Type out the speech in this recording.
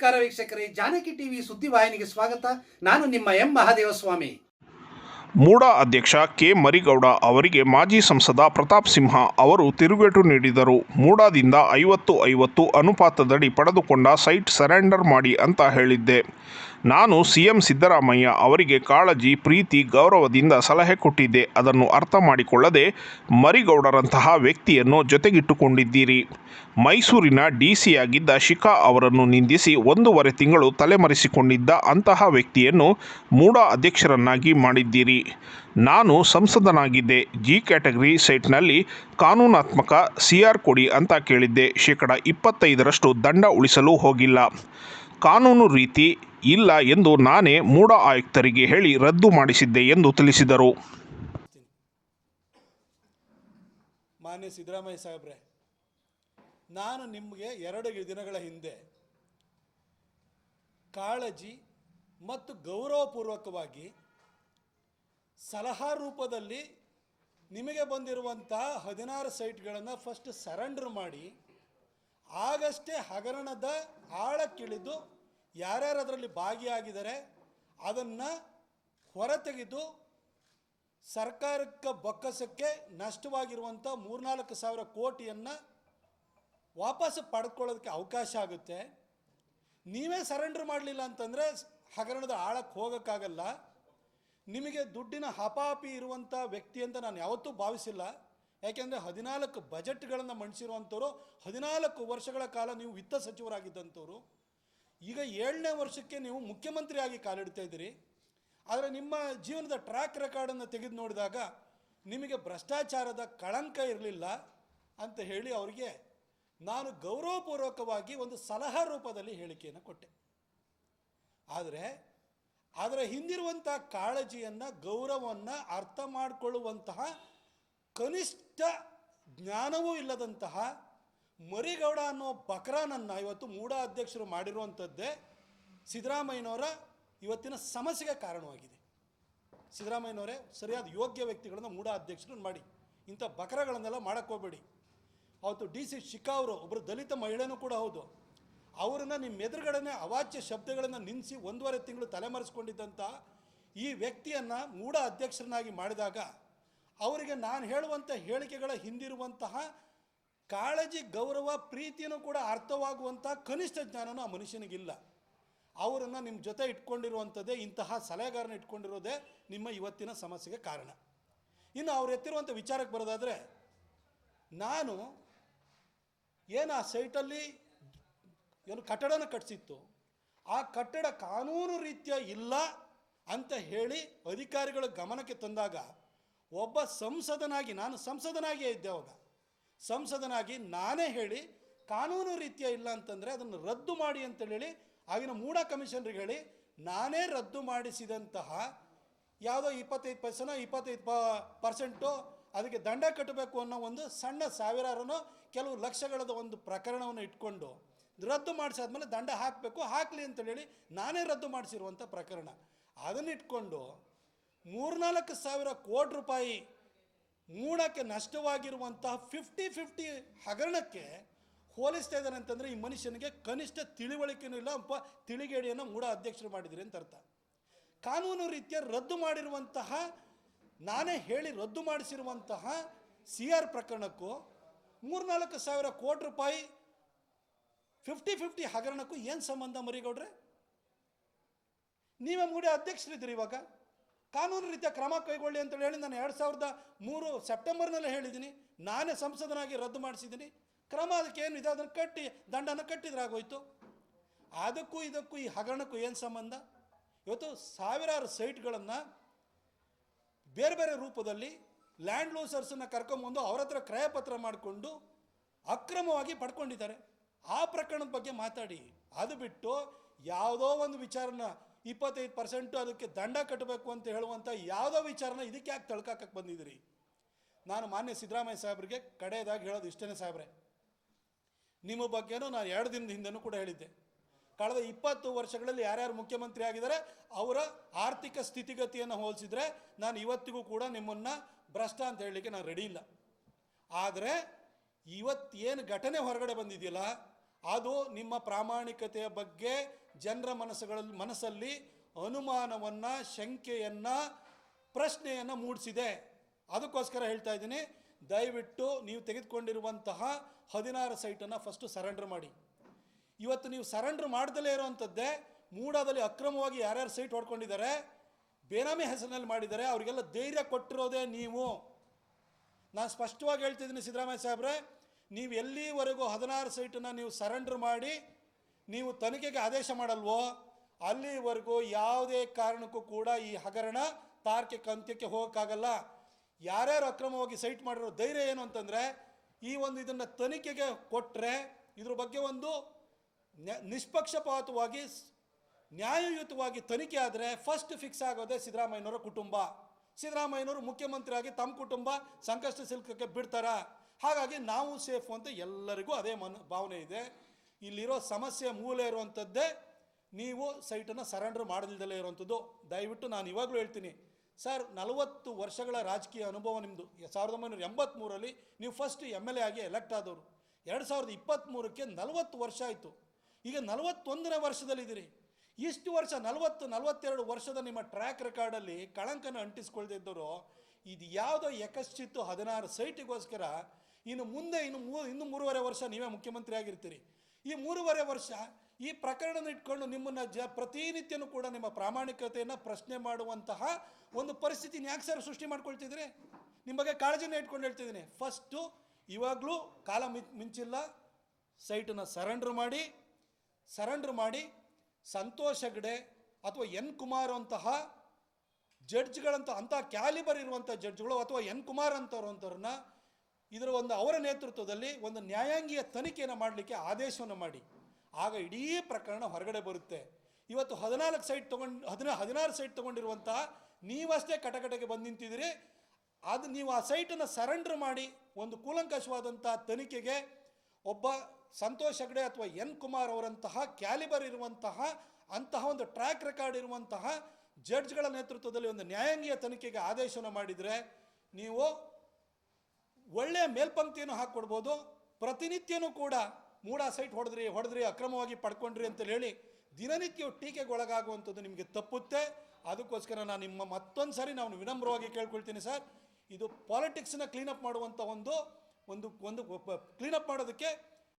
ನಮಸ್ಕಾರ ವೀಕ್ಷಕರೇ, ಜಾನಕಿ ಟಿವಿ ಸುದ್ದಿವಾಹಿನಿಗೆ ಸ್ವಾಗತ. ನಾನು ನಿಮ್ಮ ಎಂ ಮಹಾದೇವಸ್ವಾಮಿ. ಮೂಡಾ ಅಧ್ಯಕ್ಷ ಕೆ ಮರಿಗೌಡ ಅವರಿಗೆ ಮಾಜಿ ಸಂಸದ ಪ್ರತಾಪ್ ಸಿಂಹ ಅವರು ತಿರುಗೇಟು ನೀಡಿದರು. ಮೂಡಾದಿಂದ ಐವತ್ತು ಐವತ್ತು ಅನುಪಾತದಡಿ ಪಡೆದುಕೊಂಡ ಸೈಟ್ ಸರೆಂಡರ್ ಮಾಡಿ ಅಂತ ಹೇಳಿದ್ದೆ. ನಾನು ಸಿಎಂ ಸಿದ್ದರಾಮಯ್ಯ ಅವರಿಗೆ ಕಾಳಜಿ, ಪ್ರೀತಿ, ಗೌರವದಿಂದ ಸಲಹೆ ಕೊಟ್ಟಿದ್ದೆ. ಅದನ್ನು ಅರ್ಥ ಮಾಡಿಕೊಳ್ಳದೆ ಮರಿಗೌಡರಂತಹ ವ್ಯಕ್ತಿಯನ್ನು ಜೊತೆಗಿಟ್ಟುಕೊಂಡಿದ್ದೀರಿ. ಮೈಸೂರಿನ ಡಿಸಿಯಾಗಿದ್ದ ಶಿಖಾ ಅವರನ್ನು ನಿಂದಿಸಿ ಒಂದೂವರೆ ತಿಂಗಳು ತಲೆಮರೆಸಿಕೊಂಡಿದ್ದ ಅಂತಹ ವ್ಯಕ್ತಿಯನ್ನು ಮೂಡ ಅಧ್ಯಕ್ಷರನ್ನಾಗಿ ಮಾಡಿದ್ದೀರಿ. ನಾನು ಸಂಸದನಾಗಿದ್ದೆ. ಜಿ ಕ್ಯಾಟಗರಿ ಸೈಟ್ನಲ್ಲಿ ಕಾನೂನಾತ್ಮಕ ಸಿಆರ್ ಕೊಡಿ ಅಂತ ಕೇಳಿದ್ದೆ. ಶೇಕಡ ಇಪ್ಪತ್ತೈದರಷ್ಟು ದಂಡ ಉಳಿಸಲು ಹೋಗಿಲ್ಲ. ಕಾನೂನು ರೀತಿ ಇಲ್ಲ ಎಂದು ನಾನೇ ಮೂಡ ಆಯುಕ್ತರಿಗೆ ಹೇಳಿ ರದ್ದು ಮಾಡಿಸಿದ್ದೆ ಎಂದು ತಿಳಿಸಿದರು. ಮಾನ್ಯ ಸಿದ್ದರಾಮಯ್ಯ ಸಾಹೇಬ್ರೆ, ನಾನು ನಿಮಗೆ ಎರಡು ದಿನಗಳ ಹಿಂದೆ ಕಾಳಜಿ ಮತ್ತು ಗೌರವಪೂರ್ವಕವಾಗಿ ಸಲಹಾ ರೂಪದಲ್ಲಿ ನಿಮಗೆ ಬಂದಿರುವಂಥ ಹದಿನಾರು ಸೈಟ್ಗಳನ್ನು ಫಸ್ಟ್ ಸರೆಂಡರ್ ಮಾಡಿ ಆಗಷ್ಟೇ ಹಗರಣದ ಆಳಕ್ಕಿಳಿದು ಯಾರ್ಯಾರು ಅದರಲ್ಲಿ ಭಾಗಿಯಾಗಿದ್ದಾರೆ ಅದನ್ನು ಹೊರತೆಗೆದು ಸರ್ಕಾರಕ್ಕೆ ಬೊಕ್ಕಸಕ್ಕೆ ನಷ್ಟವಾಗಿರುವಂಥ ಮೂರ್ನಾಲ್ಕು ಸಾವಿರ ಕೋಟಿಯನ್ನು ವಾಪಸ್ ಪಡ್ಕೊಳ್ಳೋದಕ್ಕೆ ಅವಕಾಶ ಆಗುತ್ತೆ. ನೀವೇ ಸರೆಂಡರ್ ಮಾಡಲಿಲ್ಲ ಅಂತಂದರೆ ಹಗರಣದ ಆಳಕ್ಕೆ ಹೋಗೋಕ್ಕಾಗಲ್ಲ. ನಿಮಗೆ ದುಡ್ಡಿನ ಹಪಾಪಿ ಇರುವಂಥ ವ್ಯಕ್ತಿ ಅಂತ ನಾನು ಯಾವತ್ತೂ ಭಾವಿಸಿಲ್ಲ. ಯಾಕೆಂದರೆ ಹದಿನಾಲ್ಕು ಬಜೆಟ್ಗಳನ್ನು ಮಂಡಿಸಿರುವಂಥವ್ರು ಹದಿನಾಲ್ಕು ವರ್ಷಗಳ ಕಾಲ ನೀವು ವಿತ್ತ ಸಚಿವರಾಗಿದ್ದಂಥವ್ರು, ಈಗ ಏಳನೇ ವರ್ಷಕ್ಕೆ ನೀವು ಮುಖ್ಯಮಂತ್ರಿಯಾಗಿ ಕಾಲಿಡ್ತಾ ಇದ್ದೀರಿ. ಆದರೆ ನಿಮ್ಮ ಜೀವನದ ಟ್ರ್ಯಾಕ್ ರೆಕಾರ್ಡನ್ನು ತೆಗೆದು ನೋಡಿದಾಗ ನಿಮಗೆ ಭ್ರಷ್ಟಾಚಾರದ ಕಳಂಕ ಇರಲಿಲ್ಲ ಅಂತ ಹೇಳಿ ಅವರಿಗೆ ನಾನು ಗೌರವಪೂರ್ವಕವಾಗಿ ಒಂದು ಸಲಹಾ ರೂಪದಲ್ಲಿ ಹೇಳಿಕೆಯನ್ನು ಕೊಟ್ಟೆ. ಆದರೆ ಅದರ ಹಿಂದಿರುವಂಥ ಕಾಳಜಿಯನ್ನು, ಗೌರವವನ್ನು ಅರ್ಥ ಮಾಡಿಕೊಳ್ಳುವಂತಹ ಕನಿಷ್ಠ ಜ್ಞಾನವೂ ಇಲ್ಲದಂತಹ ಮರಿಗೌಡ ಅನ್ನೋ ಬಕ್ರಾನನ್ನು ಇವತ್ತು ಮೂಢ ಅಧ್ಯಕ್ಷರು ಮಾಡಿರುವಂಥದ್ದೇ ಸಿದ್ದರಾಮಯ್ಯನವರ ಇವತ್ತಿನ ಸಮಸ್ಯೆಗೆ ಕಾರಣವಾಗಿದೆ. ಸಿದ್ದರಾಮಯ್ಯನವರೇ ಸರಿಯಾದ ಯೋಗ್ಯ ವ್ಯಕ್ತಿಗಳನ್ನು ಮೂಢ ಅಧ್ಯಕ್ಷರು ಮಾಡಿ, ಇಂಥ ಬಕರಗಳನ್ನೆಲ್ಲ ಮಾಡಕ್ಕೆ ಹೋಗಬೇಡಿ. ಅವತ್ತು ಡಿ ಸಿ ಶಿಖಾ ಅವರು ಒಬ್ಬರು ದಲಿತ ಮಹಿಳೆನೂ ಕೂಡ ಹೌದು. ಅವರನ್ನು ನಿಮ್ಮ ಎದುರುಗಡೆನೆ ಅವಾಚ್ಯ ಶಬ್ದಗಳನ್ನು ನಿನ್ಸಿ ಒಂದೂವರೆ ತಿಂಗಳು ತಲೆಮರೆಸ್ಕೊಂಡಿದ್ದಂಥ ಈ ವ್ಯಕ್ತಿಯನ್ನು ಮೂಢ ಅಧ್ಯಕ್ಷರನ್ನಾಗಿ ಮಾಡಿದಾಗ ಅವರಿಗೆ ನಾನು ಹೇಳುವಂಥ ಹೇಳಿಕೆಗಳ ಹಿಂದಿರುವಂತಹ ಕಾಳಜಿ, ಗೌರವ, ಪ್ರೀತಿಯನ್ನು ಕೂಡ ಅರ್ಥವಾಗುವಂಥ ಕನಿಷ್ಠ ಜ್ಞಾನನೂ ಆ ಮನುಷ್ಯನಿಗಿಲ್ಲ. ಅವರನ್ನು ನಿಮ್ಮ ಜೊತೆ ಇಟ್ಕೊಂಡಿರುವಂಥದ್ದೇ ಇಂತಹ ಸಲಹೆಗಾರನ ಇಟ್ಕೊಂಡಿರೋದೇ ನಿಮ್ಮ ಇವತ್ತಿನ ಸಮಸ್ಯೆಗೆ ಕಾರಣ. ಇನ್ನು ಅವ್ರು ಎತ್ತಿರುವಂಥ ವಿಚಾರಕ್ಕೆ ಬರೋದಾದರೆ, ನಾನು ಏನು ಆ ಸೈಟಲ್ಲಿ ಏನು ಕಟ್ಟಡನ ಕಟ್ಟಿಸಿತ್ತು ಆ ಕಟ್ಟಡ ಕಾನೂನು ರೀತಿಯ ಇಲ್ಲ ಅಂತ ಹೇಳಿ ಅಧಿಕಾರಿಗಳ ಗಮನಕ್ಕೆ ತಂದಾಗ ಒಬ್ಬ ಸಂಸದನಾಗಿ, ನಾನು ಸಂಸದನಾಗಿಯೇ ಇದ್ದೆ ಅವಾಗ. ಸಂಸದನಾಗಿ ನಾನೇ ಹೇಳಿ, ಕಾನೂನು ರೀತಿಯ ಇಲ್ಲ ಅಂತಂದರೆ ಅದನ್ನು ರದ್ದು ಮಾಡಿ ಅಂತೇಳಿ, ಆಗಿನ ಮೂಡ ಕಮಿಷನ್ರಿಗೆ ಹೇಳಿ, ನಾನೇ ರದ್ದು ಮಾಡಿಸಿದಂತಹ ಯಾವುದೋ ಇಪ್ಪತ್ತೈದು ಪರ್ಸೆನೋ ಇಪ್ಪತ್ತೈದು ಪ ಪರ್ಸೆಂಟು ಅದಕ್ಕೆ ದಂಡ ಕಟ್ಟಬೇಕು ಅನ್ನೋ ಒಂದು ಸಣ್ಣ ಸಾವಿರಾರನೋ ಕೆಲವು ಲಕ್ಷಗಳದ ಒಂದು ಪ್ರಕರಣವನ್ನು ಇಟ್ಕೊಂಡು, ರದ್ದು ಮಾಡಿಸಾದ್ಮೇಲೆ ದಂಡ ಹಾಕಬೇಕು, ಹಾಕಲಿ ಅಂತೇಳಿ ನಾನೇ ರದ್ದು ಮಾಡಿಸಿರುವಂಥ ಪ್ರಕರಣ. ಅದನ್ನ ಇಟ್ಕೊಂಡು ಮೂರ್ನಾಲ್ಕು ಸಾವಿರ ಕೋಟಿ ರೂಪಾಯಿ ಮೂಡಕ್ಕೆ ನಷ್ಟವಾಗಿರುವಂತಹ ಫಿಫ್ಟಿ ಫಿಫ್ಟಿ ಹಗರಣಕ್ಕೆ ಹೋಲಿಸ್ತಾ ಇದ್ದಾರೆ ಅಂತಂದರೆ ಈ ಮನುಷ್ಯನಿಗೆ ಕನಿಷ್ಠ ತಿಳಿವಳಿಕೆನೂ ಇಲ್ಲ ಒಬ್ಬ ತಿಳಿಗೇಡಿಯನ್ನು ಮೂಡ ಅಧ್ಯಕ್ಷರು ಮಾಡಿದಿರಿ ಅಂತ ಅರ್ಥ. ಕಾನೂನು ರೀತಿಯ ರದ್ದು ಮಾಡಿರುವಂತಹ, ನಾನೇ ಹೇಳಿ ರದ್ದು ಮಾಡಿಸಿರುವಂತಹ ಸಿ ಆರ್ ಪ್ರಕರಣಕ್ಕೂ ಮೂರ್ನಾಲ್ಕು ಸಾವಿರ ಕೋಟಿ ರೂಪಾಯಿ ಫಿಫ್ಟಿ ಫಿಫ್ಟಿ ಹಗರಣಕ್ಕೂ ಏನು ಸಂಬಂಧ ಮರಿಗೌಡ್ರೆ? ನೀವೇ ಮೂಡಿ ಅಧ್ಯಕ್ಷರಿದ್ದೀರಿ ಇವಾಗ. ಕಾನೂನು ರೀತಿಯ ಕ್ರಮ ಕೈಗೊಳ್ಳಿ ಅಂತ ಹೇಳಿ ನಾನು ಎರಡು ಸಾವಿರದ ಮೂರು ಸೆಪ್ಟೆಂಬರ್ನಲ್ಲಿ ಹೇಳಿದ್ದೀನಿ. ನಾನೇ ಸಂಸದನಾಗಿ ರದ್ದು ಮಾಡಿಸಿದ್ದೀನಿ. ಕ್ರಮ ಅದಕ್ಕೆ ಏನು ಇದೆ? ಅದನ್ನು ಕಟ್ಟಿ, ದಂಡನ ಕಟ್ಟಿದ್ರೆ ಆಗೋಯ್ತು ಅದಕ್ಕೂ ಇದಕ್ಕೂ ಈ ಹಗರಣಕ್ಕೂ ಏನು ಸಂಬಂಧ? ಇವತ್ತು ಸಾವಿರಾರು ಸೈಟ್ಗಳನ್ನು ಬೇರೆ ಬೇರೆ ರೂಪದಲ್ಲಿ ಲ್ಯಾಂಡ್ ಲೂಸರ್ಸನ್ನು ಕರ್ಕೊಂಬಂದು ಅವ್ರ ಹತ್ರ ಕ್ರಯಪತ್ರ ಮಾಡಿಕೊಂಡು ಅಕ್ರಮವಾಗಿ ಪಡ್ಕೊಂಡಿದ್ದಾರೆ. ಆ ಪ್ರಕರಣದ ಬಗ್ಗೆ ಮಾತಾಡಿ. ಅದು ಬಿಟ್ಟು ಯಾವುದೋ ಒಂದು ವಿಚಾರನ ಇಪ್ಪತ್ತೈದು ಪರ್ಸೆಂಟು ಅದಕ್ಕೆ ದಂಡ ಕಟ್ಟಬೇಕು ಅಂತ ಹೇಳುವಂಥ ಯಾವುದೋ ವಿಚಾರನ ಇದಕ್ಕೆ ಯಾಕೆ ತಳ್ಕಾಕಕ್ಕೆ ಬಂದಿದ್ದೀರಿ? ನಾನು ಮಾನ್ಯ ಸಿದ್ದರಾಮಯ್ಯ ಸಾಹೇಬ್ರಿಗೆ ಕಡೆಯದಾಗಿ ಹೇಳೋದು ಇಷ್ಟೇ ಸಾಹೇಬ್ರೆ. ನಿಮ್ಮ ಬಗ್ಗೆನೂ ನಾನು ಎರಡು ದಿನದ ಹಿಂದೆನೂ ಕೂಡ ಹೇಳಿದ್ದೆ. ಕಳೆದ ಇಪ್ಪತ್ತು ವರ್ಷಗಳಲ್ಲಿ ಯಾರ್ಯಾರು ಮುಖ್ಯಮಂತ್ರಿ ಆಗಿದ್ದಾರೆ, ಅವರ ಆರ್ಥಿಕ ಸ್ಥಿತಿಗತಿಯನ್ನು ಹೋಲಿಸಿದ್ರೆ ನಾನು ಇವತ್ತಿಗೂ ಕೂಡ ನಿಮ್ಮನ್ನು ಭ್ರಷ್ಟ ಅಂತ ಹೇಳಲಿಕ್ಕೆ ನಾನು ರೆಡಿ ಇಲ್ಲ. ಆದರೆ ಇವತ್ತೇನು ಘಟನೆ ಹೊರಗಡೆ ಬಂದಿದೆಯಲ್ಲ, ಅದು ನಿಮ್ಮ ಪ್ರಾಮಾಣಿಕತೆಯ ಬಗ್ಗೆ ಜನರ ಮನಸ್ಸುಗಳಲ್ಲಿ ಮನಸ್ಸಲ್ಲಿ ಅನುಮಾನವನ್ನು, ಶಂಕೆಯನ್ನು, ಪ್ರಶ್ನೆಯನ್ನು ಮೂಡಿಸಿದೆ. ಅದಕ್ಕೋಸ್ಕರ ಹೇಳ್ತಾ ಇದ್ದೀನಿ, ದಯವಿಟ್ಟು ನೀವು ತೆಗೆದುಕೊಂಡಿರುವಂತಹ ಹದಿನಾರು ಸೈಟನ್ನು ಫಸ್ಟು ಸರೆಂಡರ್ ಮಾಡಿ. ಇವತ್ತು ನೀವು ಸರೆಂಡರ್ ಮಾಡ್ದಲೇ ಇರೋವಂಥದ್ದೇ ಮೂಡಾದಲ್ಲಿ ಅಕ್ರಮವಾಗಿ ಯಾರ್ಯಾರು ಸೈಟ್ ಹೊಡ್ಕೊಂಡಿದ್ದಾರೆ, ಬೇನಾಮಿ ಹೆಸರಿನಲ್ಲಿ ಮಾಡಿದ್ದಾರೆ, ಅವರಿಗೆಲ್ಲ ಧೈರ್ಯ ಕೊಟ್ಟಿರೋದೇ ನೀವು. ನಾನು ಸ್ಪಷ್ಟವಾಗಿ ಹೇಳ್ತಿದ್ದೀನಿ ಸಿದ್ದರಾಮಯ್ಯ ಸಾಹೇಬ್ರೆ, ನೀವು ಎಲ್ಲಿವರೆಗೂ ಹದಿನಾರು ಸೈಟನ್ನು ನೀವು ಸರೆಂಡರ್ ಮಾಡಿ ನೀವು ತನಿಖೆಗೆ ಆದೇಶ ಮಾಡಲ್ವೋ, ಅಲ್ಲಿವರೆಗೂ ಯಾವುದೇ ಕಾರಣಕ್ಕೂ ಕೂಡ ಈ ಹಗರಣ ತಾರ್ಕಿಕ ಅಂತ್ಯಕ್ಕೆ ಹೋಗೋಕ್ಕಾಗಲ್ಲ. ಯಾರ್ಯಾರು ಅಕ್ರಮವಾಗಿ ಸೈಟ್ ಮಾಡಿರೋ ಧೈರ್ಯ ಏನು ಅಂತಂದರೆ, ಈ ಒಂದು ಇದನ್ನು ತನಿಖೆಗೆ ಕೊಟ್ಟರೆ ಇದ್ರ ಬಗ್ಗೆ ಒಂದು ನಿಷ್ಪಕ್ಷಪಾತವಾಗಿ ನ್ಯಾಯಯುತವಾಗಿ ತನಿಖೆ ಆದರೆ ಫಸ್ಟ್ ಫಿಕ್ಸ್ ಆಗೋದೇ ಸಿದ್ದರಾಮಯ್ಯನವರ ಕುಟುಂಬ. ಸಿದ್ದರಾಮಯ್ಯನವರು ಮುಖ್ಯಮಂತ್ರಿಯಾಗಿ ತಮ್ಮ ಕುಟುಂಬ ಸಂಕಷ್ಟ ಸಿಲ್ಕಕ್ಕೆ ಬಿಡ್ತಾರ? ಹಾಗಾಗಿ ನಾವು ಸೇಫು ಅಂತ ಎಲ್ಲರಿಗೂ ಅದೇ ಮನ, ಭಾವನೆ ಇದೆ. ಇಲ್ಲಿರೋ ಸಮಸ್ಯೆ ಮೂಲ ಇರುವಂಥದ್ದೇ ನೀವು ಸೈಟನ್ನು ಸರೆಂಡರ್ ಮಾಡದಿಲ್ಲದಲೇ ಇರುವಂಥದ್ದು. ದಯವಿಟ್ಟು ನಾನು ಇವಾಗಲೂ ಹೇಳ್ತೀನಿ, ಸರ್, ನಲವತ್ತು ವರ್ಷಗಳ ರಾಜಕೀಯ ಅನುಭವ ನಿಮ್ಮದು ಸಾವಿರದ ಒಂಬೈನೂರ ಎಂಬತ್ತ್ಮೂರಲ್ಲಿ ನೀವು ಫಸ್ಟ್ ಎಂ ಎಲ್ ಎ ಆಗಿ ಎಲೆಕ್ಟ್ ಆದವರು. ಎರಡು ಸಾವಿರದ ಇಪ್ಪತ್ತ್ಮೂರಕ್ಕೆ ನಲವತ್ತು ವರ್ಷ ಆಯಿತು. ಈಗ ನಲವತ್ತೊಂದನೇ ವರ್ಷದಲ್ಲಿದ್ದೀರಿ. ಇಷ್ಟು ವರ್ಷ, ನಲವತ್ತು, ನಲವತ್ತೆರಡು ವರ್ಷದ ನಿಮ್ಮ ಟ್ರ್ಯಾಕ್ ರೆಕಾರ್ಡಲ್ಲಿ ಕಳಂಕನ ಅಂಟಿಸ್ಕೊಳ್ದಿದ್ದರು ಇದು ಯಾವುದೋ ಯಕಶ್ಚಿತ್ತು ಹದಿನಾರು ಸೈಟಿಗೋಸ್ಕರ, ಇನ್ನು ಮುಂದೆ ಇನ್ನು ಮೂ, ಇನ್ನು ಮೂರುವರೆ ವರ್ಷ ನೀವೇ ಮುಖ್ಯಮಂತ್ರಿ ಆಗಿರ್ತೀರಿ. ಈ ಮೂರುವರೆ ವರ್ಷ ಈ ಪ್ರಕರಣ ಇಟ್ಕೊಂಡು ನಿಮ್ಮನ್ನು ಜ ಪ್ರತಿನಿತ್ಯನೂ ಕೂಡ ನಿಮ್ಮ ಪ್ರಾಮಾಣಿಕತೆಯನ್ನು ಪ್ರಶ್ನೆ ಮಾಡುವಂತಹ ಒಂದು ಪರಿಸ್ಥಿತಿನ ಯಾಕೆ ಸರ್ ಸೃಷ್ಟಿ ಮಾಡ್ಕೊಳ್ತಿದ್ರೆ ನಿಮ್ಮ ಬಗ್ಗೆ ಕಾಳಜಿನ ಇಟ್ಕೊಂಡು ಹೇಳ್ತಿದ್ದೀನಿ. ಫಸ್ಟು ಇವಾಗಲೂ ಕಾಲ ಮಿಂಚಿಲ್ಲ. ಸೈಟನ್ನು ಸರೆಂಡರ್ ಮಾಡಿ ಸರೆಂಡರ್ ಮಾಡಿ ಸಂತೋಷ್ ಹೆಗ್ಡೆ ಅಥವಾ ಎನ್ ಕುಮಾರ್ ಅಂತಹ ಜಡ್ಜ್ಗಳಂತ ಅಂಥ ಕ್ಯಾಲಿಬರ್ ಇರುವಂಥ ಜಡ್ಜ್ಗಳು ಅಥವಾ ಎನ್ ಕುಮಾರ್ ಅಂತವ್ರಂಥವ್ರನ್ನ ಇದರ ಒಂದು ಅವರ ನೇತೃತ್ವದಲ್ಲಿ ಒಂದು ನ್ಯಾಯಾಂಗೀಯ ತನಿಖೆಯನ್ನು ಮಾಡಲಿಕ್ಕೆ ಆದೇಶವನ್ನು ಮಾಡಿ. ಆಗ ಇಡೀ ಪ್ರಕರಣ ಹೊರಗಡೆ ಬರುತ್ತೆ. ಇವತ್ತು ಹದಿನಾಲ್ಕು ಸೈಟ್ ತೊಗೊಂಡು, ಹದಿನಾ, ಹದಿನಾರು ಸೈಟ್ ತೊಗೊಂಡಿರುವಂತಹ ನೀವಷ್ಟೇ ಕಟಕಟೆಗೆ ಬಂದು ನಿಂತಿದ್ದೀರಿ. ಅದು ನೀವು ಆ ಸೈಟನ್ನು ಸರೆಂಡರ್ ಮಾಡಿ ಒಂದು ಕೂಲಂಕಷವಾದಂಥ ತನಿಖೆಗೆ ಒಬ್ಬ ಸಂತೋಷ್ ಹೆಗ್ಡೆ ಅಥವಾ ಎನ್ ಕುಮಾರ್ ಅವರಂತಹ ಕ್ಯಾಲಿಬರ್ ಇರುವಂತಹ, ಅಂತಹ ಒಂದು ಟ್ರ್ಯಾಕ್ ರೆಕಾರ್ಡ್ ಇರುವಂತಹ ಜಡ್ಜ್ಗಳ ನೇತೃತ್ವದಲ್ಲಿ ಒಂದು ನ್ಯಾಯಾಂಗೀಯ ತನಿಖೆಗೆ ಆದೇಶವನ್ನು ಮಾಡಿದರೆ ನೀವು ಒಳ್ಳೆಯ ಮೇಲ್ಪಂಕ್ತಿಯನ್ನು ಹಾಕ್ಕೊಡ್ಬೋದು. ಪ್ರತಿನಿತ್ಯನೂ ಕೂಡ ಮೂಡ ಸೈಟ್ ಹೊಡೆದ್ರಿ ಹೊಡೆದ್ರಿ, ಅಕ್ರಮವಾಗಿ ಪಡ್ಕೊಂಡ್ರಿ ಅಂತ ಹೇಳಿ ದಿನನಿತ್ಯ ಟೀಕೆಗೆ ಒಳಗಾಗುವಂಥದ್ದು ನಿಮಗೆ ತಪ್ಪುತ್ತೆ. ಅದಕ್ಕೋಸ್ಕರ ನಾನು ನಿಮ್ಮ ಮತ್ತೊಂದು ಸಾರಿ ನಾನು ವಿನಮ್ರವಾಗಿ ಕೇಳ್ಕೊಳ್ತೀನಿ ಸರ್. ಇದು ಪಾಲಿಟಿಕ್ಸನ್ನ ಕ್ಲೀನಪ್ ಮಾಡುವಂಥ ಒಂದು ಒಂದು ಒಂದು ಕ್ಲೀನಪ್ ಮಾಡೋದಕ್ಕೆ